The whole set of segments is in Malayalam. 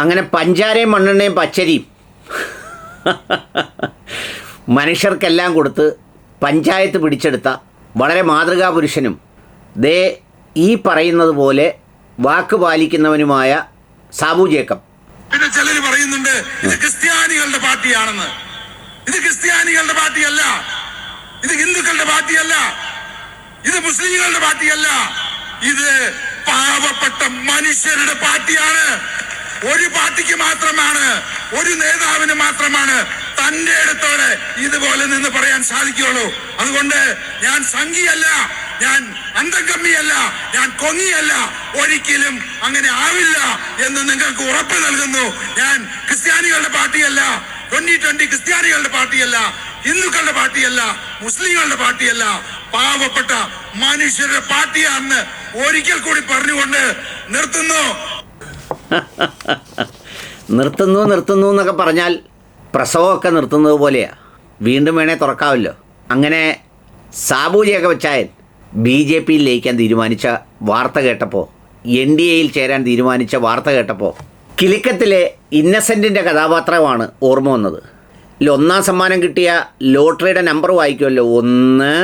അങ്ങനെ പഞ്ചാരയും മണ്ണെണ്ണയും പച്ചരിയും മനുഷ്യർക്കെല്ലാം കൊടുത്ത് പഞ്ചായത്ത് പിടിച്ചെടുത്ത വളരെ മാതൃകാ പുരുഷനും ദേ ഈ പറയുന്നത് പോലെ വാക്ക് പാലിക്കുന്നവനുമായ സാബു ജേക്കബ്. പിന്നെ ചിലർ പറയുന്നുണ്ട് ഇത് ക്രിസ്ത്യാനികളുടെ പാർട്ടിയാണെന്ന്. ഇത് ക്രിസ്ത്യാനികളുടെ പാർട്ടിയല്ല. ഇത് ഹിന്ദുക്കളുടെ പാർട്ടിയല്ല. ഇത് മുസ്ലിങ്ങളുടെ പാർട്ടിയല്ല. ഇത് പാവപ്പെട്ട മനുഷ്യരുടെ പാർട്ടിയാണ്. ഒരു പാർട്ടിക്ക് മാത്രമാണ് ഒരു നേതാവിന് മാത്രമാണ് തന്റെ ഇടത്തോടെ ഇതുപോലെ നിന്ന് പറയാൻ സാധിക്കുകയുള്ളൂ. അതുകൊണ്ട് ഞാൻ സംഘിയല്ല ഞാൻ അന്തംകമ്മിയല്ല ഞാൻ കൊങ്ങിയല്ല ഒരിക്കലും അങ്ങനെ ആവില്ല എന്ന് നിങ്ങൾക്ക് ഉറപ്പ് നൽകുന്നു. ഞാൻ ക്രിസ്ത്യാനികളുടെ പാർട്ടിയല്ല ട്വന്റി ട്വന്റി ക്രിസ്ത്യാനികളുടെ പാർട്ടിയല്ല ഹിന്ദുക്കളുടെ പാർട്ടിയല്ല മുസ്ലിങ്ങളുടെ പാർട്ടിയല്ല പാവപ്പെട്ട മനുഷ്യരുടെ പാർട്ടിയാണെന്ന് ഒരിക്കൽ കൂടി പറഞ്ഞുകൊണ്ട് നിർത്തുന്നു. നിർത്തുന്നു നിർത്തുന്നു എന്നൊക്കെ പറഞ്ഞാൽ പ്രസവമൊക്കെ നിർത്തുന്നത് പോലെയാണ് വീണ്ടും വേണേൽ തുറക്കാമല്ലോ. അങ്ങനെ സാബൂലിയൊക്കെ വെച്ചാൽ ബി ജെ പിയിൽ ലയിക്കാൻ തീരുമാനിച്ച വാർത്ത കേട്ടപ്പോൾ എൻ ഡി എയിൽ ചേരാൻ തീരുമാനിച്ച വാർത്ത കേട്ടപ്പോൾ കിലിക്കത്തിലെ ഇന്നസെന്റിന്റെ കഥാപാത്രമാണ് ഓർമ്മ വന്നത്. ഒന്നാം സമ്മാനം കിട്ടിയ ലോട്ടറിയുടെ നമ്പർ വായിക്കുമല്ലോ. ഒന്ന്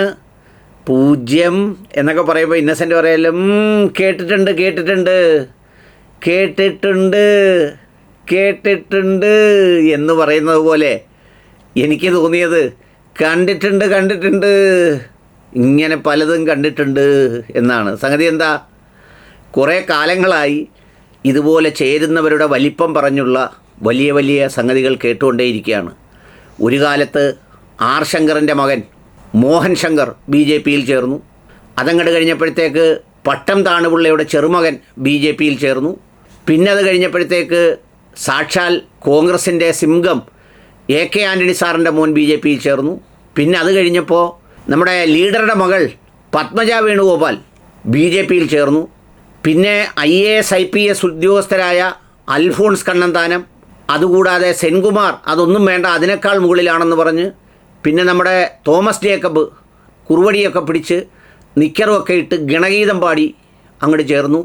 പൂജ്യം എന്നൊക്കെ പറയുമ്പോൾ ഇന്നസെന്റ് പറയാലും കേട്ടിട്ടുണ്ട് കേട്ടിട്ടുണ്ട്. കേട്ടിട്ടുണ്ട് കേട്ടിട്ടുണ്ട് എന്ന് പറയുന്നത് പോലെ എനിക്ക് തോന്നിയത് കണ്ടിട്ടുണ്ട് കണ്ടിട്ടുണ്ട്. ഇങ്ങനെ പലതും കണ്ടിട്ടുണ്ട് എന്നാണ്. സംഗതി എന്താ? കുറേ കാലങ്ങളായി ഇതുപോലെ ചേരുന്നവരുടെ വലിപ്പം പറഞ്ഞുള്ള വലിയ വലിയ സംഗതികൾ കേട്ടുകൊണ്ടേയിരിക്കുകയാണ്. ഒരു കാലത്ത് ആർ ശങ്കറിന്റെ മകൻ മോഹൻ ശങ്കർ ബി ജെ പിയിൽ ചേർന്നു. അതങ്ങട് കഴിഞ്ഞപ്പോഴത്തേക്ക് പട്ടം താണുപിള്ളയുടെ ചെറുമകൻ ബി ജെ പിയിൽ ചേർന്നു. പിന്നെ അത് കഴിഞ്ഞപ്പോഴത്തേക്ക് സാക്ഷാൽ കോൺഗ്രസിന്റെ സിംഗം എ കെ ആന്റണി സാറിന്റെ മോൻ ബി ജെ പിയിൽ ചേർന്നു. പിന്നെ അത് കഴിഞ്ഞപ്പോൾ നമ്മുടെ ലീഡറുടെ മകൾ പത്മജ വേണുഗോപാൽ ബി ജെ പിയിൽ ചേർന്നു. പിന്നെ I A S I P S ഉദ്യോഗസ്ഥരായ Alphons Kannanthanam അതുകൂടാതെ സെൻകുമാർ അതൊന്നും വേണ്ട അതിനേക്കാൾ മുകളിലാണെന്ന് പറഞ്ഞ് പിന്നെ നമ്മുടെ തോമസ് ജേക്കബ് കുറുവടിയൊക്കെ പിടിച്ച് നിക്കറുമൊക്കെ ഇട്ട് ഗണഗീതം പാടി അങ്ങോട്ട് ചേർന്നു.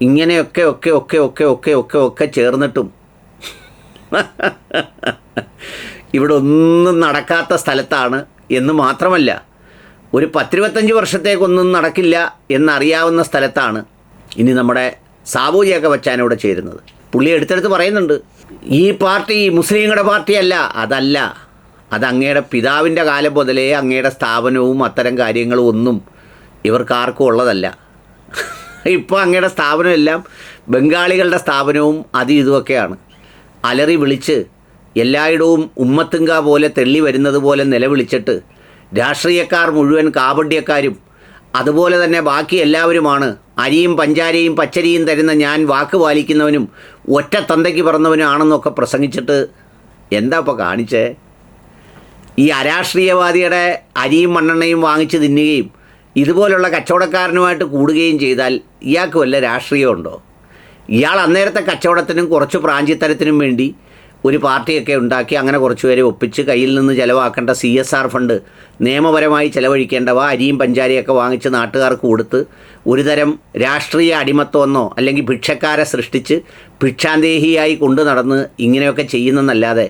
ഇങ്ങനെയൊക്കെ ഒക്കെ ഒക്കെ ഒക്കെ ഒക്കെ ഒക്കെ ഒക്കെ ചേർന്നിട്ടും ഇവിടെ ഒന്നും നടക്കാത്ത സ്ഥലത്താണ് എന്ന് മാത്രമല്ല ഒരു പത്തിരുപത്തഞ്ച് വർഷത്തേക്കൊന്നും നടക്കില്ല എന്നറിയാവുന്ന സ്ഥലത്താണ് ഇനി നമ്മുടെ സാബുജിയൊക്കെ ജേക്ക ബച്ചാനോട് ചേരുന്നത്. പുള്ളി എടുത്തെടുത്ത് പറയുന്നുണ്ട് ഈ പാർട്ടി മുസ്ലിങ്ങളുടെ പാർട്ടിയല്ല അതല്ല. അത് അങ്ങയുടെ പിതാവിന്റെ കാലം മുതലേ അങ്ങയുടെ സ്ഥാപനവും അത്തരം കാര്യങ്ങളും ഒന്നും ഇവർക്കാർക്കും ഉള്ളതല്ല. ഇപ്പോൾ അങ്ങയുടെ സ്ഥാപനം എല്ലാം ബംഗാളികളുടെ സ്ഥാപനവും അത് ഇതുമൊക്കെയാണ് അലറി വിളിച്ച് എല്ലായിടവും ഉമ്മത്തുങ്ക പോലെ തെള്ളി വരുന്നത് പോലെ നിലവിളിച്ചിട്ട് രാഷ്ട്രീയക്കാർ മുഴുവൻ കാപട്യക്കാരും അതുപോലെ തന്നെ ബാക്കി എല്ലാവരുമാണ് അരിയും പഞ്ചാരിയും പച്ചരിയും തരുന്ന ഞാൻ വാക്ക് പാലിക്കുന്നവനും ഒറ്റ തന്തയ്ക്ക് പറഞ്ഞവനുമാണെന്നൊക്കെ പ്രസംഗിച്ചിട്ട് എന്താ ഇപ്പോൾ കാണിച്ചേ? ഈ അരാഷ്ട്രീയവാദിയുടെ അരിയും മണ്ണെണ്ണയും വാങ്ങിച്ച് തിന്നുകയും ഇതുപോലുള്ള കച്ചവടക്കാരനുമായിട്ട് കൂടുകയും ചെയ്താൽ ഇയാൾക്ക് വല്ല രാഷ്ട്രീയമുണ്ടോ? ഇയാൾ അന്നേരത്തെ കച്ചവടത്തിനും കുറച്ച് പ്രാഞ്ചിത്തരത്തിനും വേണ്ടി ഒരു പാർട്ടിയൊക്കെ ഉണ്ടാക്കി അങ്ങനെ കുറച്ച് പേരെ ഒപ്പിച്ച് കയ്യിൽ നിന്ന് ചിലവാക്കേണ്ട സി എസ് ആർ ഫണ്ട് നിയമപരമായി ചിലവഴിക്കേണ്ടവ അരിയും പഞ്ചാരിയൊക്കെ വാങ്ങിച്ച് നാട്ടുകാർക്ക് കൊടുത്ത് ഒരുതരം രാഷ്ട്രീയ അടിമത്വമെന്നോ അല്ലെങ്കിൽ ഭിക്ഷക്കാരെ സൃഷ്ടിച്ച് ഭിക്ഷാന്തേഹിയായി കൊണ്ടു നടന്ന് ഇങ്ങനെയൊക്കെ ചെയ്യുന്നെന്നല്ലാതെ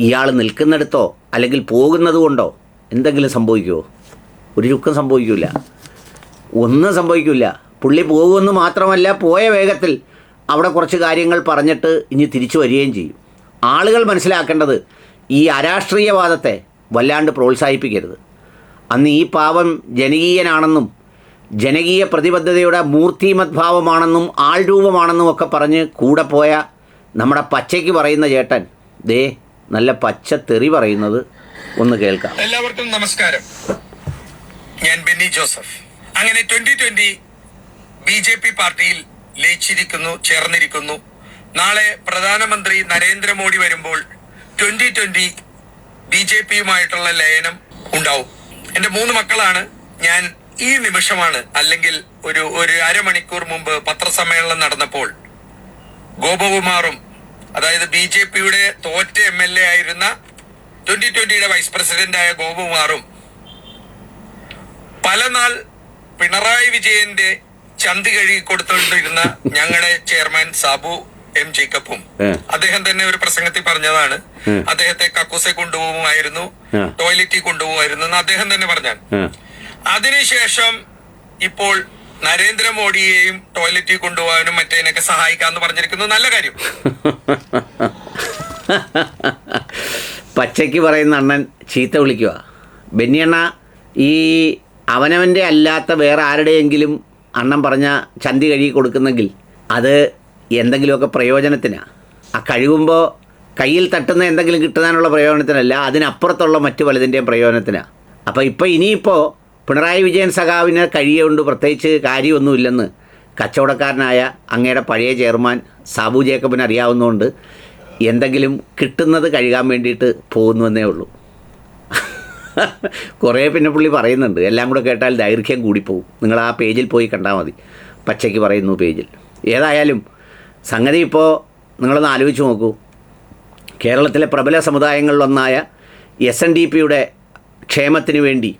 ഇയാൾ നിൽക്കുന്നിടത്തോ അല്ലെങ്കിൽ പോകുന്നത് കൊണ്ടോ എന്തെങ്കിലും സംഭവിക്കുമോ ഒരു ചുക്കം സംഭവിക്കില്ല ഒന്നും സംഭവിക്കില്ല പുള്ളി പോകുമെന്ന് മാത്രമല്ല പോയ വേഗത്തിൽ അവിടെ കുറച്ച് കാര്യങ്ങൾ പറഞ്ഞിട്ട് ഇനി തിരിച്ചു വരികയും ചെയ്യും. ആളുകൾ മനസ്സിലാക്കേണ്ടത് ഈ അരാഷ്ട്രീയവാദത്തെ വല്ലാണ്ട് പ്രോത്സാഹിപ്പിക്കരുത്. അന്ന് ഈ പാവം ജനകീയനാണെന്നും ജനകീയ പ്രതിബദ്ധതയുടെ മൂർത്തിമദ്ഭാവമാണെന്നും ആൾരൂപമാണെന്നും ഒക്കെ പറഞ്ഞ് കൂടെ പോയ നമ്മുടെ പച്ചയ്ക്ക് പറയുന്ന ചേട്ടൻ. ദേ നല്ല പച്ച തെറി പറയുന്നത് ഒന്ന് കേൾക്കാം. എല്ലാവർക്കും നമസ്കാരം. ഞാൻ ബെന്നി ജോസഫ്. അങ്ങനെ twenty twenty B J P പാർട്ടിയിൽ ലയിച്ചിരിക്കുന്നു ചേർന്നിരിക്കുന്നു. നാളെ പ്രധാനമന്ത്രി നരേന്ദ്രമോദി വരുമ്പോൾ ട്വന്റി ട്വന്റി ബി ജെ പിയുമായിട്ടുള്ള ലയനം ഉണ്ടാവും. എന്റെ മൂന്ന് മക്കളാണ്. ഞാൻ ഈ നിമിഷമാണ് അല്ലെങ്കിൽ ഒരു ഒരു അരമണിക്കൂർ മുമ്പ് പത്രസമ്മേളനം നടന്നപ്പോൾ ഗോപകുമാറും അതായത് ബി ജെ പിയുടെ തോറ്റ എം എൽ എ ആയിരുന്ന ട്വന്റി ട്വന്റിയുടെ വൈസ് പ്രസിഡന്റായ ഗോപകുമാറും പല നാൾ പിണറായി വിജയന്റെ ചന്തി കഴുകി കൊടുത്തുകൊണ്ടിരുന്ന ഞങ്ങളുടെ ചെയർമാൻ സാബു എം ജേക്കബും അദ്ദേഹം തന്നെ ഒരു പ്രസംഗത്തിൽ പറഞ്ഞതാണ്. അദ്ദേഹത്തെ കക്കൂസെ കൊണ്ടുപോകുമായിരുന്നു. ടോയ്ലറ്റിൽ കൊണ്ടുപോകുമായിരുന്നു എന്ന് അദ്ദേഹം തന്നെ പറഞ്ഞാണ്. അതിനുശേഷം ഇപ്പോൾ നരേന്ദ്രമോദിയെയും ടോയ്ലറ്റിൽ കൊണ്ടുപോകാനും മറ്റേനൊക്കെ സഹായിക്കാന്ന് പറഞ്ഞിരിക്കുന്നത് നല്ല കാര്യം. പച്ചയ്ക്ക് പറയുന്ന അണ്ണൻ ചീത്ത വിളിക്കുക ബെന്നിയണ്ണ ഈ അവനവന്റെ അല്ലാത്ത വേറെ ആരുടെയെങ്കിലും അണ്ണം പറഞ്ഞ ചന്തി കഴുകി കൊടുക്കുന്നെങ്കിൽ അത് എന്തെങ്കിലുമൊക്കെ പ്രയോജനത്തിനാണ് ആ കഴുകുമ്പോൾ കയ്യിൽ തട്ടുന്ന എന്തെങ്കിലും കിട്ടുന്നതിനുള്ള പ്രയോജനത്തിനല്ല അതിനപ്പുറത്തുള്ള മറ്റു പലതിന്റെയും പ്രയോജനത്തിനാണ് അപ്പോൾ ഇപ്പോൾ ഇനിയിപ്പോൾ പിണറായി വിജയൻ സഖാവിനെ കഴിയുകൊണ്ട് പ്രത്യേകിച്ച് കാര്യമൊന്നുമില്ലെന്ന് കച്ചവടക്കാരനായ അങ്ങയുടെ പഴയ ചെയർമാൻ സാബു ജേക്കബിന് അറിയാവുന്നതുകൊണ്ട് എന്തെങ്കിലും കിട്ടുന്നത് കഴുകാൻ വേണ്ടിയിട്ട് പോകുന്നുവെന്നേ ഉള്ളൂ. കുറേ പിന്നെ പുള്ളി പറയുന്നുണ്ട്. എല്ലാം കൂടെ കേട്ടാൽ ദൈർഘ്യം കൂടിപ്പോവും. നിങ്ങൾ ആ പേജിൽ പോയി കണ്ടാൽ മതി. പച്ചയ്ക്ക് പറയുന്നു പേജിൽ. ഏതായാലും സംഗതി ഇപ്പോൾ നിങ്ങളൊന്ന് ആലോചിച്ച് നോക്കൂ. കേരളത്തിലെ പ്രബല സമുദായങ്ങളിലൊന്നായ എസ് എൻ ഡി പിയുടെ ക്ഷേമത്തിന് വേണ്ടി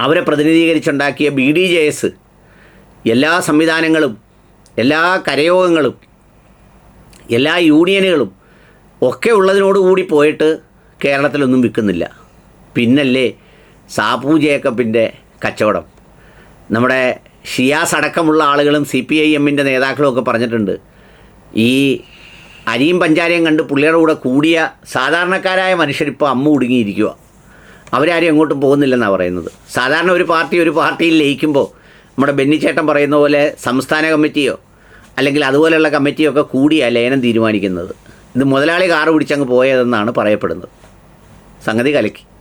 അവരെ പ്രതിനിധീകരിച്ചുണ്ടാക്കിയ ബി ഡി ജെ എസ് എല്ലാ സംവിധാനങ്ങളും എല്ലാ കരയോഗങ്ങളും എല്ലാ യൂണിയനുകളും ഒക്കെ ഉള്ളതിനോടുകൂടി പോയിട്ട് കേരളത്തിലൊന്നും വിൽക്കുന്നില്ല. പിന്നല്ലേ സാബു ജേക്കബിന്റെ കച്ചവടം. നമ്മുടെ ഷിയാസ് അടക്കമുള്ള ആളുകളും സി പി ഐ എമ്മിന്റെ നേതാക്കളും ഒക്കെ പറഞ്ഞിട്ടുണ്ട്. ഈ അരിയും പഞ്ചാരയും കണ്ട് പുള്ളിയുടെ കൂടെ കൂടിയ സാധാരണക്കാരായ മനുഷ്യരിപ്പോൾ അമ്മ ഒടുങ്ങിയിരിക്കുക അവരാരും എങ്ങോട്ടും പോകുന്നില്ലെന്നാണ് പറയുന്നത്. സാധാരണ ഒരു പാർട്ടി ഒരു പാർട്ടിയിൽ ലയിക്കുമ്പോൾ നമ്മുടെ ബെന്നിച്ചേട്ടൻ പറയുന്ന പോലെ സംസ്ഥാന കമ്മിറ്റിയോ അല്ലെങ്കിൽ അതുപോലെയുള്ള കമ്മിറ്റിയോ ഒക്കെ കൂടിയ ലയനം തീരുമാനിക്കുന്നത്. ഇത് മുതലാളി കാറ് പിടിച്ചങ്ങ് പോയതെന്നാണ് പറയപ്പെടുന്നത്. സംഗതി കലക്കി.